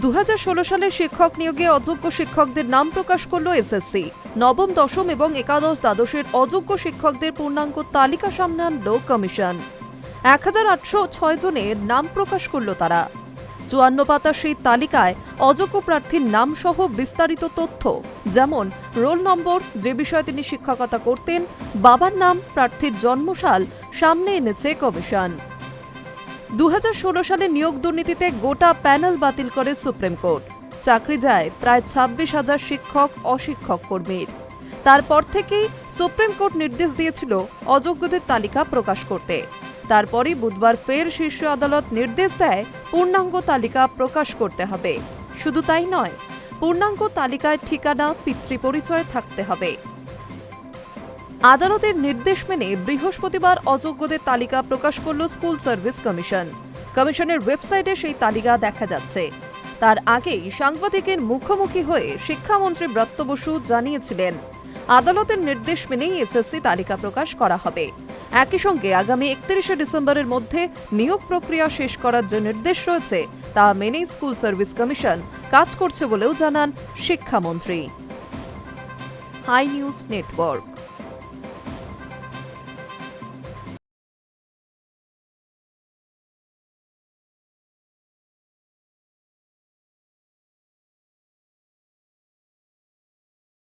দু হাজার ষোলো সালের শিক্ষক নিয়োগে অযোগ্য শিক্ষকদের নাম প্রকাশ করল এসএসসি। নবম, দশম এবং একাদশ দ্বাদশের অযোগ্য শিক্ষকদের পূর্ণাঙ্গ তালিকা সামনে আনলো কমিশন। এক হাজার আটশো ছয় জনের নাম প্রকাশ করল তারা। চুয়ান্ন পাতার সেই তালিকায় অযোগ্য প্রার্থীর নাম সহ বিস্তারিত তথ্য, যেমন রোল নম্বর, যে বিষয়ে তিনি শিক্ষকতা করতেন, বাবার নাম, প্রার্থীর জন্মসাল, সামনে এনেছে কমিশন। দু হাজার ষোলো সালে নিয়োগ দুর্নীতিতে গোটা প্যানেল বাতিল করে সুপ্রিম কোর্ট। চাকরি যায় প্রায় ছাব্বিশ হাজার শিক্ষক, অশিক্ষক কর্মীর। তারপর থেকেই সুপ্রিম কোর্ট নির্দেশ দিয়েছিল অযোগ্যদের তালিকা প্রকাশ করতে। তারপরই বুধবার ফের শীর্ষ আদালত নির্দেশ দেয় পূর্ণাঙ্গ তালিকা প্রকাশ করতে হবে। শুধু তাই নয়, পূর্ণাঙ্গ তালিকায় ঠিকানা, পিতৃপরিচয় থাকতে হবে। আদালতের নির্দেশ মেনে বৃহস্পতিবার অযোগ্যদের তালিকা প্রকাশ করল স্কুল সার্ভিস কমিশন। কমিশনের ওয়েবসাইটে সেই তালিকা দেখা যাচ্ছে। তার আগেই সাংবাদিকের মুখোমুখি হয়ে শিক্ষামন্ত্রী ব্রত্য বসু জানিয়েছিলেন, আদালতের নির্দেশ মেনেই এসএসসি তালিকা প্রকাশ করা হবে। একই সঙ্গে আগামী একত্রিশে ডিসেম্বরের মধ্যে নিয়োগ প্রক্রিয়া শেষ করার যে নির্দেশ রয়েছে, তা মেনেই স্কুল সার্ভিস কমিশন কাজ করছে বলেও জানান শিক্ষামন্ত্রী। Hi news network.